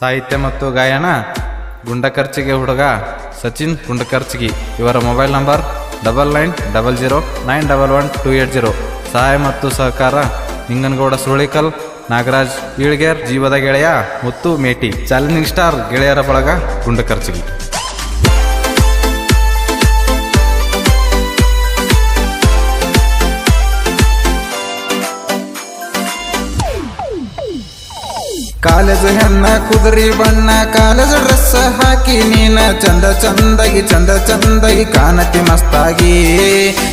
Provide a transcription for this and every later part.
ಸಾಹಿತ್ಯ ಮತ್ತು ಗಾಯನ, ಗುಂಡಕರ್ಚಿಗೆ ಹುಡುಗ ಸಚಿನ್ ಗುಂಡಕರ್ಚಿಗಿ. ಇವರ mobile number double nine double zero nine double one two eight zero ಸಹಾಯ ಮತ್ತು ಸಹಕಾರ, ನಿಂಗನಗೌಡ ಸುಳಿಕಲ್ ನಾಗರಾಜ್ ಈಳ್ಗೇರ್, ಜೀವದ ಗೆಳೆಯ ಮುತ್ತು ಮೇಟಿ. ಚಾಲೆಂಜಿಂಗ್ ಸ್ಟಾರ್ ಗೆಳೆಯರ ಬಳಗ ಗುಂಡಕರ್ಚಿಗಿ. ಕಾಲೇಜ್ ಹೆಣ್ಣ ಕುದುರಿ ಬಣ್ಣ ಕಾಲೇಜ್ ಡ್ರೆಸ್ ಹಾಕಿ ನೀನ ಚಂದ ಚಂದಗಿ ಚಂದ ಚಂದಗಿ ಕಾಣತಿ ಮಸ್ತಾಗಿ.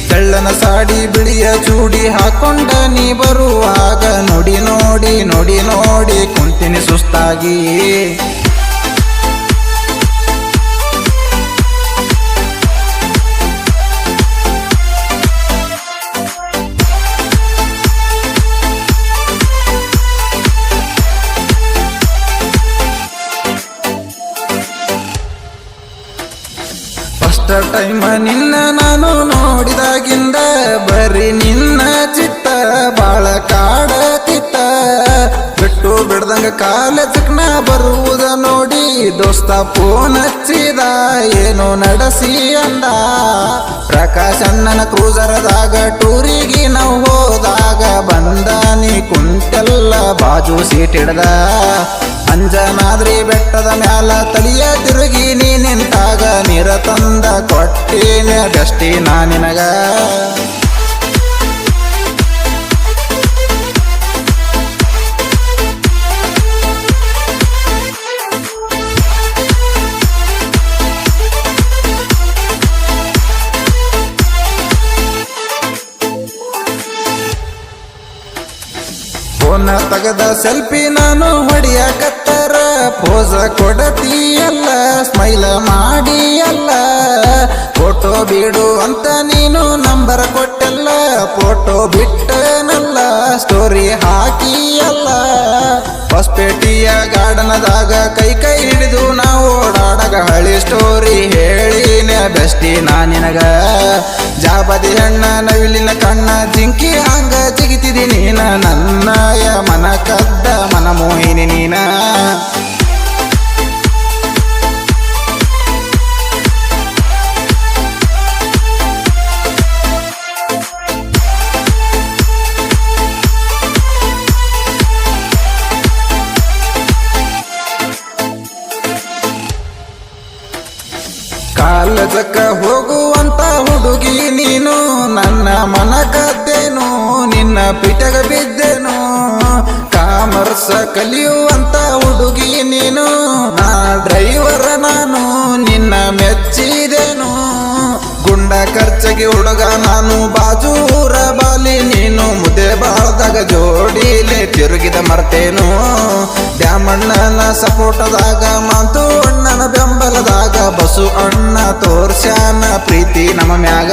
ತೆಳ್ಳನ ಸಾಡಿ ಬಿಳಿಯ ಚೂಡಿ ಹಾಕೊಂಡ ನೀ ಬರುವಾಗ ನೋಡಿ ನೋಡಿ ನೋಡಿ ನೋಡಿ ಕುಂತಿನಿ ಸುಸ್ತಾಗಿ. ಟೈಮ್ ನಿನ್ನ ನಾನು ನೋಡಿದಾಗಿಂದ ಬರೀ ನಿನ್ನ ಚಿತ್ತ ಬಾಳ ಕಾಡತಿತ್ತ. ಬಿಟ್ಟು ಬಿಡ್ದಂಗ ಕಾಲ ನಾ ಬರುವುದ ನೋಡಿ ದೋಸ್ತ ಫೋನ್ ಹಚ್ಚಿದ, ಏನು ನಡೆಸಿ ಅಂದ. ಪ್ರಕಾಶ್ ಅಣ್ಣನ ಕ್ರೂಸರದಾಗ ಟೂರಿಗೆ ನಾವು ಹೋದಾಗ ಬಂದ ನೀ ಕುಂತೆಲ್ಲ ಬಾಜು ಸೀಟ್ ಹಿಡ್ದ. ಅಂಜನಾದ್ರಿ ಬೆಟ್ಟದ ಮ್ಯಾಲ ತಲಿಯ ತಿರುಗಿ ನೀ ನಿಂತಾಗ ನೀರ ತಂದ ಕೊಟ್ಟಿನ ನಾ ನಿನಗ. ಫೋನ ತಗದ ಸೆಲ್ಫಿ ನಾನು ಹೊಡಿಯಕತ್ತರ ಪೋಸ ಕೊಡತಿಯಲ್ಲ ಸ್ಮೈಲ್ ಮಾಡಿಯಲ್ಲ. ಫೋಟೋ ಬಿಡು ಅಂತ ನೀನು ನಂಬರ್ ಕೊಟ್ಟಲ್ಲ ಫೋಟೋ ಬಿಟ್ಟನಲ್ಲ ಸ್ಟೋರಿ ಹಾಕಿಯಲ್ಲ. ಹೊಸಪೇಟೆಯ ಗಾರ್ಡನದಾಗ ಕೈ ಕೈ ಹಿಡಿದು ನಾವು ಓಡಾಡಗ ಹಳಿ ಸ್ಟೋರಿ ಹೇಳಿನ ಬೆಸ್ಟಿ ನಾ ನಿನಗ. ಜಾಬದಿ ಹೆಣ್ಣ ನವಿಲಿನ ಕಣ್ಣ, ಜಿಂಕಿ ಹಂಗ ಜಿಗಿತಿದಿ ನೀನ. ನನ್ನಯ ಮನ ಕದ್ದ ಮನ ಮೋಹಿನಿ ನೀನ. ಕಾಲದಕ್ಕ ಹೋಗುವಂತ ಹುಡುಗಿ ನೀನು, ನನ್ನ ಮನ ಕದ್ದೇನು ನಿನ್ನ ಪಿಟಗ ಬಿದ್ದೇನು. ಕಾಮರ್ಸ ಕಲಿಯುವಂತ ಹುಡುಗಿ ನೀನು, ನಾ ಡ್ರೈವರ ನಾನು, ನಿನ್ನ ಮೆಚ್ಚಿದೆನು. ಗುಂಡ ಖರ್ಚಗೆ ಹುಡುಗ ನಾನು, ಬಾಜೂರ ಬಾಲಿ ನೀನು, ಮುದ್ದೆ ಬಾಳ್ದಾಗ ಜೋಡಿಲೆ ತಿರುಗಿದ ಮರ್ತೇನು. ದ್ಯಾಮಣ್ಣನ ಸಪೋರ್ಟದಾಗ ಮಾತು ಅಣ್ಣನ ಬೆಂಬಲದಾಗ ಬಸು ಅಣ್ಣ ತೋರ್ಸ್ಯಾನ ಪ್ರೀತಿ ನಮ್ಮ ಮ್ಯಾಗ.